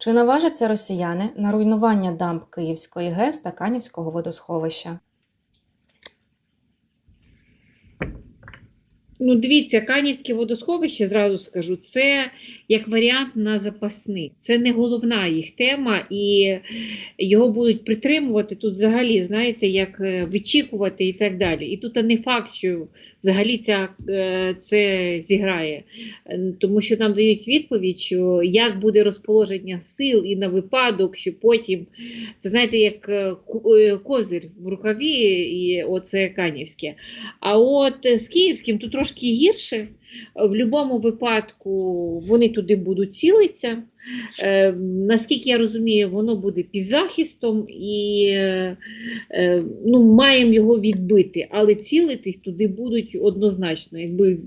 Чи наважаться росіяни на руйнування дамб Київської ГЕС та Канівського водосховища? Ну, дивіться, Канівське водосховище, зразу скажу, це як варіант на запасний. Це не головна їх тема, і його будуть притримувати тут взагалі, знаєте, як е, вичікувати і так далі. І тут не факт, що взагалі ця, е, це зіграє, Е, тому що нам дають відповідь, що як буде розположення сил і на випадок, що потім це знаєте, як е, е, козир в рукаві, і оце Канівське. А от з Київським тут трошки гірше. В будь-якому випадку вони туди будуть цілитися. Е, наскільки я розумію, воно буде під захистом і е, ну, маємо його відбити, але цілитись туди будуть однозначно. Якби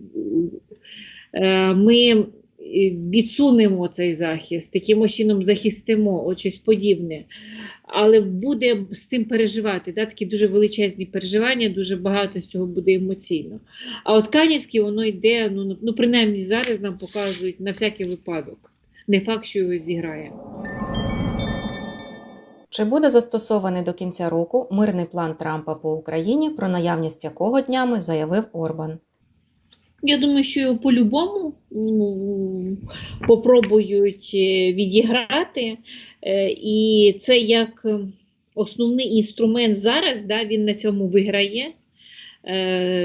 е, ми відсунемо цей захист, таким чином захистимо от щось подібне. Але буде з цим переживати, да, такі дуже величезні переживання, дуже багато цього буде емоційно. А от Канівське воно йде, ну, ну принаймні зараз нам показують на всякий випадок. Не факт, що його зіграє. Чи буде застосований до кінця року мирний план Трампа по Україні, про наявність якого днями заявив Орбан? Я думаю, що по-любому попробують е, відіграти. Е, І це як е, основний інструмент зараз, да, він на цьому виграє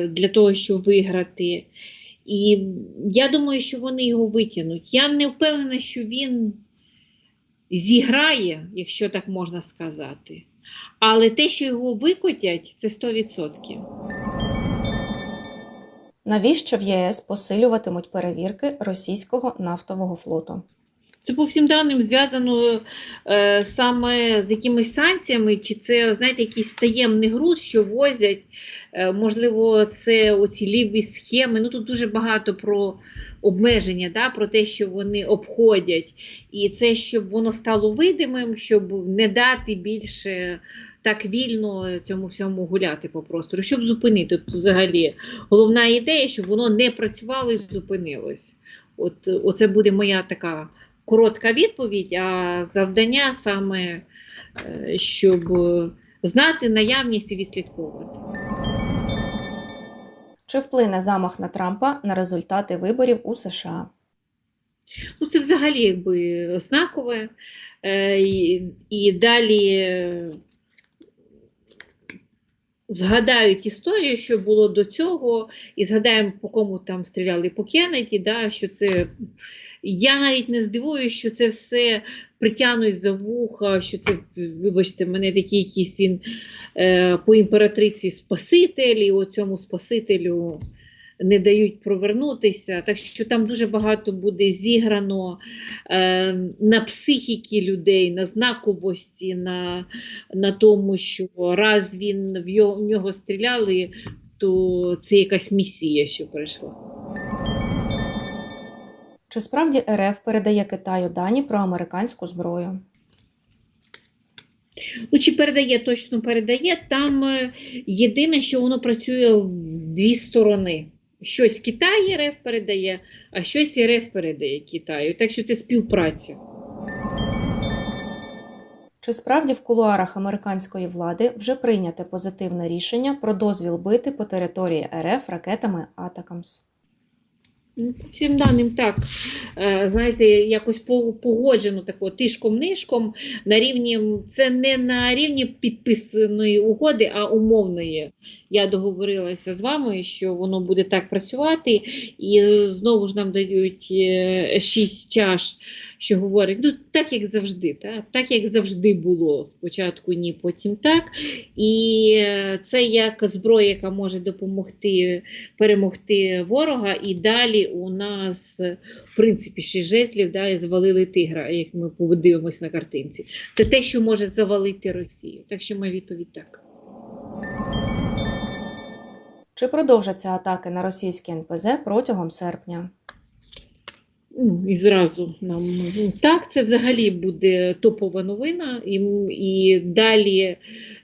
для того, щоб виграти. І я думаю, що вони його витягнуть. Я не впевнена, що він зіграє, якщо так можна сказати. Але те, що його викотять, це 100%. Навіщо в ЄС посилюватимуть перевірки російського нафтового флоту? Це по всім даним зв'язано е, саме з якимись санкціями, чи це, знаєте, якийсь таємний груз, що возять. Е, можливо, це оці ліві схеми. Ну тут дуже багато про обмеження, да, про те, що вони обходять. І це, щоб воно стало видимим, щоб не дати більше так вільно цьому всьому гуляти по простору, щоб зупинити тут взагалі. Головна ідея, щоб воно не працювало і зупинилось. От, Оце буде моя така коротка відповідь, а завдання саме, е, щоб знати наявність і відслідковувати. Чи вплине замах на Трампа на результати виборів у США? Ну, це взагалі якби знакове. Е, і, і далі е, згадають історію, що було до цього, і згадаємо, по кому там стріляли по Кеннеді, да, що це. Я навіть не здивуюся, що це все притягнуть за вуха, що це, вибачте, мене такий якийсь він е, по імператриці спаситель, і цьому спасителю не дають провернутися. Так що там дуже багато буде зіграно е, на психіки людей, на знаковості, на, на тому, що раз він в його, в нього стріляли, то це якась місія, що прийшла. Чи справді РФ передає Китаю дані про американську зброю? Ну, чи передає, точно передає. Там е, єдине, що воно працює в дві сторони. Щось Китай РФ передає, а щось РФ передає Китаю. Так що це співпраця. Чи справді в кулуарах американської влади вже прийняте позитивне рішення про дозвіл бити по території РФ ракетами Атакамс? Ну, По всім даним так, Е, знаєте, якось по- погоджено тако тишком-нишком на рівні, це не на рівні підписаної угоди, а умовної. Я договорилася з вами, що воно буде так працювати, і знову ж нам дають е, шість чаш, що говорять, ну так як завжди, так, так як завжди було. Спочатку ні, потім так. І е, це як зброя, яка може допомогти перемогти ворога, і далі у нас, е, в принципі, шість жезлів да, звалили тигра, як ми подивимось на картинці. Це те, що може завалити Росію. Так що моя відповідь так. Чи продовжаться атаки на російські НПЗ протягом серпня? Ну, І зразу нам ну, так, це взагалі буде топова новина, і, і далі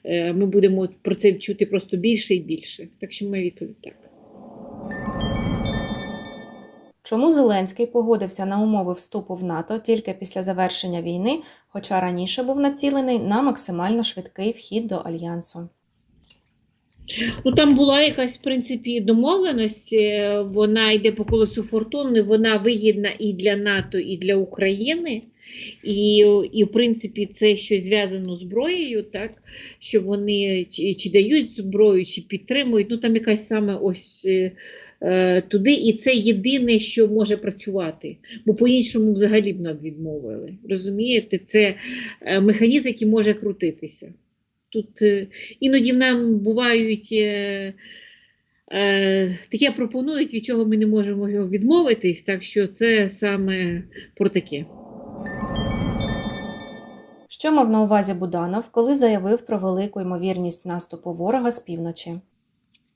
е, ми будемо про це чути просто більше і більше. Так що моя відповідь так. Чому Зеленський погодився на умови вступу в НАТО тільки після завершення війни, хоча раніше був націлений на максимально швидкий вхід до альянсу? Ну там була якась, в принципі, домовленість, вона йде по колесу фортуни, вона вигідна і для НАТО, і для України. І, і в принципі, це щось зв'язано з зброєю, так що вони чи, чи дають зброю, чи підтримують. Ну там якась саме ось е, е, туди, і це єдине, що може працювати, бо по-іншому взагалі б нам відмовили. Розумієте, це е, механізм, який може крутитися. Тут е, іноді в нам бувають е, е, таке пропонують, від чого ми не можемо відмовитись, так що це саме про таке. Що мав на увазі Буданов, коли заявив про велику ймовірність наступу ворога з півночі?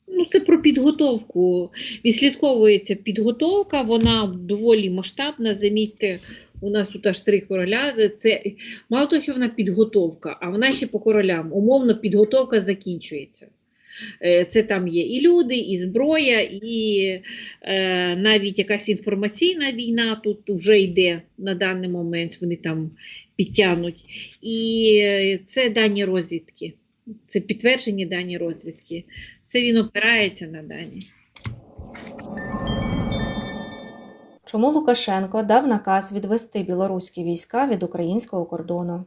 Ну, це про підготовку. Відслідковується підготовка, вона доволі масштабна. Замітьте, у нас тут аж три короля. Це мало того, що вона підготовка, а вона ще по королям. Умовно, підготовка закінчується. Е, Це там є і люди, і зброя, і е, навіть якась інформаційна війна тут вже йде на даний момент, вони там підтягнуть. І е, це дані розвідки. Це підтверджені дані розвідки. Це він опирається на дані. Чому Лукашенко дав наказ відвести білоруські війська від українського кордону?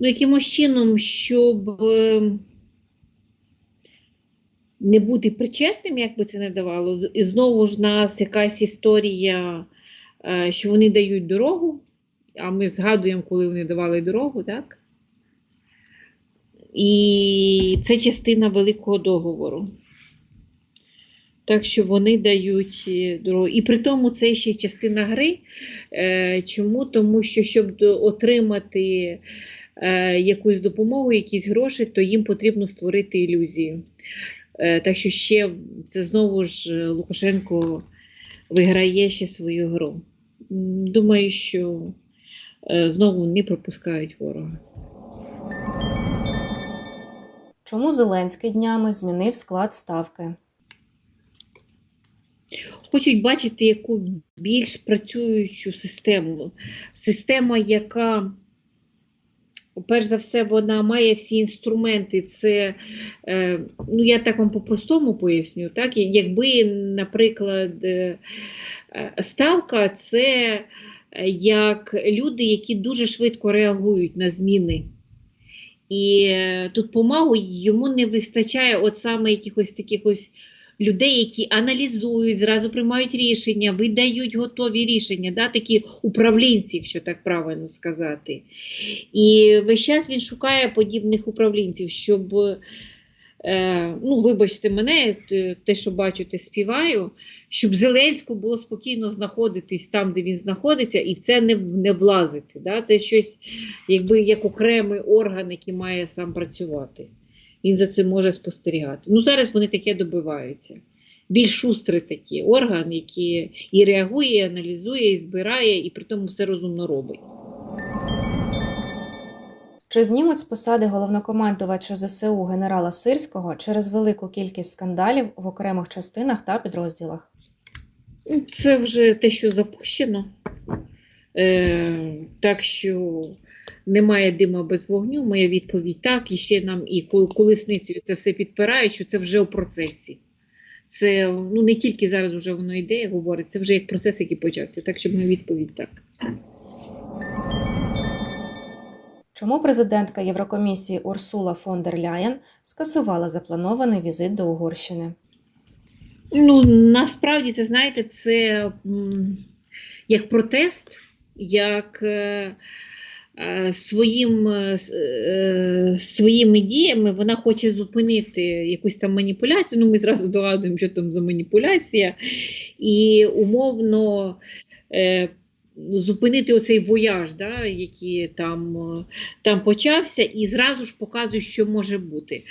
Ну, якимось чином, щоб е, не бути причетним, як би це не давало, і знову ж нас якась історія, е, що вони дають дорогу, а ми згадуємо, коли вони давали дорогу, так? І це частина великого договору. Так що вони дають е, дорогу. І при тому це ще частина гри. Е, Чому? Тому що щоб отримати е, якусь допомогу, якісь гроші, то їм потрібно створити ілюзію. Так що ще це знову ж Лукашенко виграє ще свою гру. Думаю, що знову не пропускають ворога. Чому Зеленський днями змінив склад ставки? Хочуть бачити яку більш працюючу систему. Система, яка, перш за все, вона має всі інструменти. Це, е, ну я так вам по-простому поясню, так? Якби, наприклад, е, е, ставка це як люди, які дуже швидко реагують на зміни. І тут помалу йому не вистачає от саме якихось таких ось людей, які аналізують, зразу приймають рішення, видають готові рішення, да, такі управлінці, якщо так правильно сказати. І весь час він шукає подібних управлінців, щоб, е, ну, вибачте мене, те, що бачу, те співаю, щоб Зеленську було спокійно знаходитись там, де він знаходиться, і в це не, не влазити. Да? Це щось, якби як окремий орган, який має сам працювати. Він за цим може спостерігати. Ну, зараз вони таке добиваються. Більш шустрий такий орган, який і реагує, і аналізує, і збирає, і при тому все розумно робить. Чи знімуть з посади головнокомандувача ЗСУ генерала Сирського через велику кількість скандалів в окремих частинах та підрозділах? Ну, Це вже те, що запущено. Е, так що немає дима без вогню. Моя відповідь так. І ще нам і кол- колесницею це все підпирають, що це вже у процесі. Це ну, не тільки зараз вже воно йде, як говорить, це вже як процес, який почався. Так що моя відповідь так. Чому президентка Єврокомісії Урсула фон дер Ляєн скасувала запланований візит до Угорщини? Ну, насправді, це знаєте, це як протест, як е, своїм, е, е, своїми діями вона хоче зупинити якусь там маніпуляцію. Ну, ми зразу здогадуємо, що там за маніпуляція, і умовно. Е, Зупинити оцей вояж, да, який там, е, там почався, і зразу ж показує, що може бути.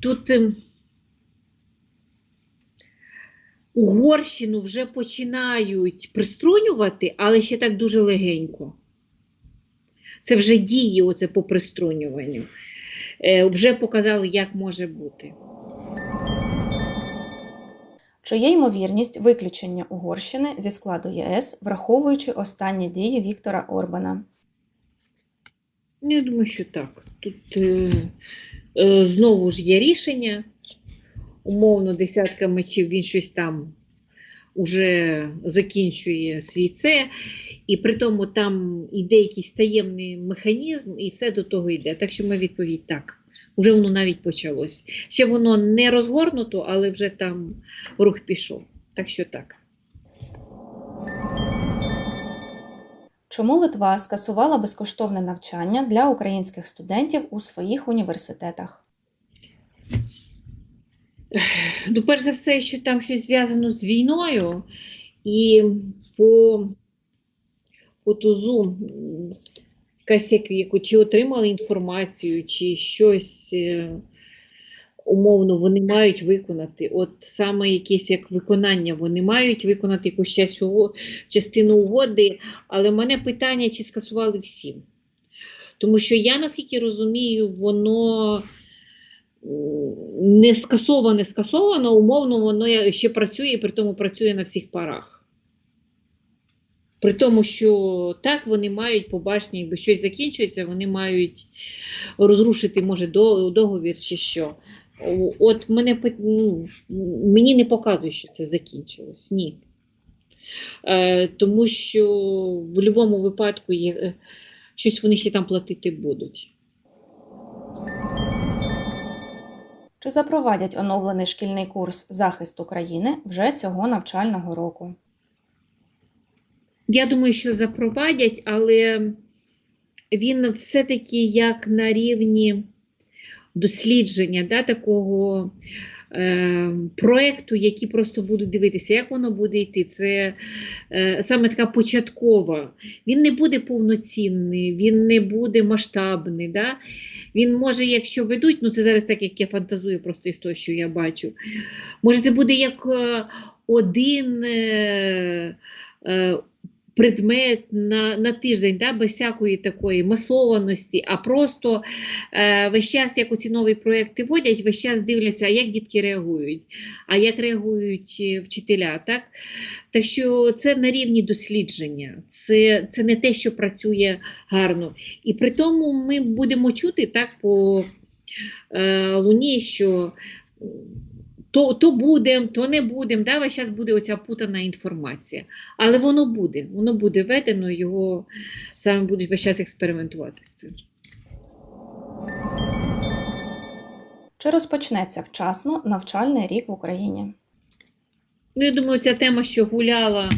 Тут ем, Угорщину вже починають приструнювати, але ще так дуже легенько. Це вже діє оце по приструнюванню. Е, вже показали, як може бути. Чи є ймовірність виключення Угорщини зі складу ЄС, враховуючи останні дії Віктора Орбана? Ну, я думаю, що так. Тут е, е, знову ж є рішення. Умовно, десятка мечів він щось там уже закінчує свій це, і при тому там іде якийсь таємний механізм, і все до того йде. Так що ми відповідь так. Уже воно навіть почалось. Ще воно не розгорнуто, але вже там рух пішов. Так що так. Чому Литва скасувала безкоштовне навчання для українських студентів у своїх університетах? Ну, перш за все, що там щось зв'язано з війною, і по, по тузу якась як, яку, чи отримали інформацію, чи щось е, умовно вони мають виконати. От саме якесь як виконання, вони мають виконати якусь частину угоди, але в мене питання, чи скасували всім. Тому що я, наскільки розумію, воно не скасоване, скасовано, умовно, воно ще працює і при тому працює на всіх парах. При тому, що так, вони мають побачення, якби щось закінчується, вони мають розрушити, може, договір чи що. От мене ну, мені не показує, що це закінчилось. Ні. Е, тому що в будь-якому випадку є, е, щось вони ще там платити будуть. Чи запровадять оновлений шкільний курс захист України вже цього навчального року? Я думаю, що запровадять, але він все-таки як на рівні дослідження да, такого е, проєкту, який просто будуть дивитися, як воно буде йти. Це е, саме така початкова. Він не буде повноцінний, він не буде масштабний. Да? Він може, якщо ведуть, ну це зараз так, як я фантазую просто із того, що я бачу. Може, це буде як е, один. Е, е, предмет на, на тиждень, да, без всякої такої масованості, а просто е, весь час, як оці нові проекти вводять, весь час дивляться, як дітки реагують, а як реагують е, вчителя. Так, так що це на рівні дослідження, це, це не те, що працює гарно. І при тому ми будемо чути так по е, луні, що то, то будемо, то не будемо. Да? Час буде оця путана інформація. Але воно буде, воно буде введено, його саме будуть весь час експериментувати з цим. Чи розпочнеться вчасно навчальний рік в Україні? Ну, я думаю, ця тема, що гуляла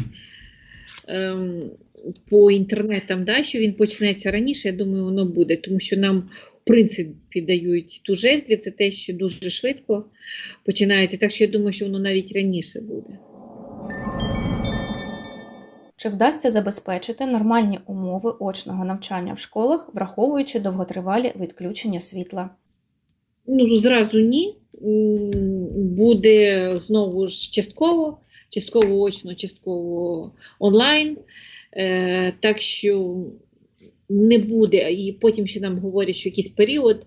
ем, по інтернетам, да, що він почнеться раніше, я думаю, воно буде, тому що нам, принципі, дають ту жезлів, це те, що дуже швидко починається. Так що я думаю, що воно навіть раніше буде. Чи вдасться забезпечити нормальні умови очного навчання в школах, враховуючи довготривалі відключення світла? Ну, зразу ні. Буде знову ж частково, частково очно, частково онлайн. Е, так що не буде. І потім ще нам говорять, що якийсь період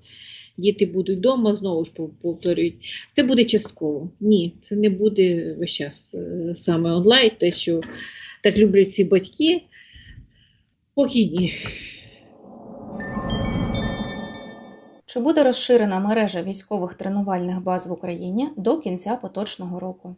діти будуть вдома, знову ж повторюють. Це буде частково. Ні, це не буде весь час е, саме онлайн, те, що так люблять ці батьки. Поки ні. Чи буде розширена мережа військових тренувальних баз в Україні до кінця поточного року?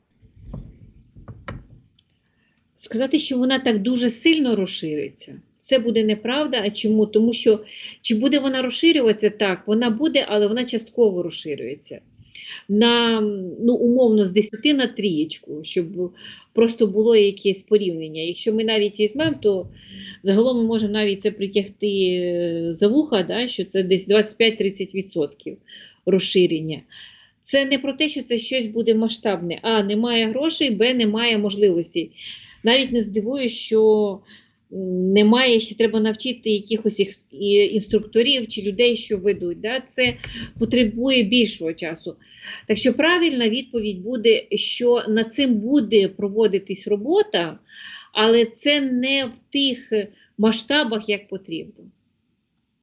Сказати, що вона так дуже сильно розшириться, це буде неправда. А чому? Тому що чи буде вона розширюватися? Так, вона буде, але вона частково розширюється. На, ну, умовно, з 10 на трієчку, щоб просто було якесь порівняння. Якщо ми навіть візьмемо, то загалом ми можемо навіть це притягти е, за вуха, да, що це десь 25-30% розширення. Це не про те, що це щось буде масштабне. А, немає грошей, Б, немає можливостей. Навіть не здивуюсь, що немає, ще треба навчити якихось інструкторів чи людей, що ведуть. Да? Це потребує більшого часу. Так що правильна відповідь буде, що над цим буде проводитись робота, але це не в тих масштабах, як потрібно.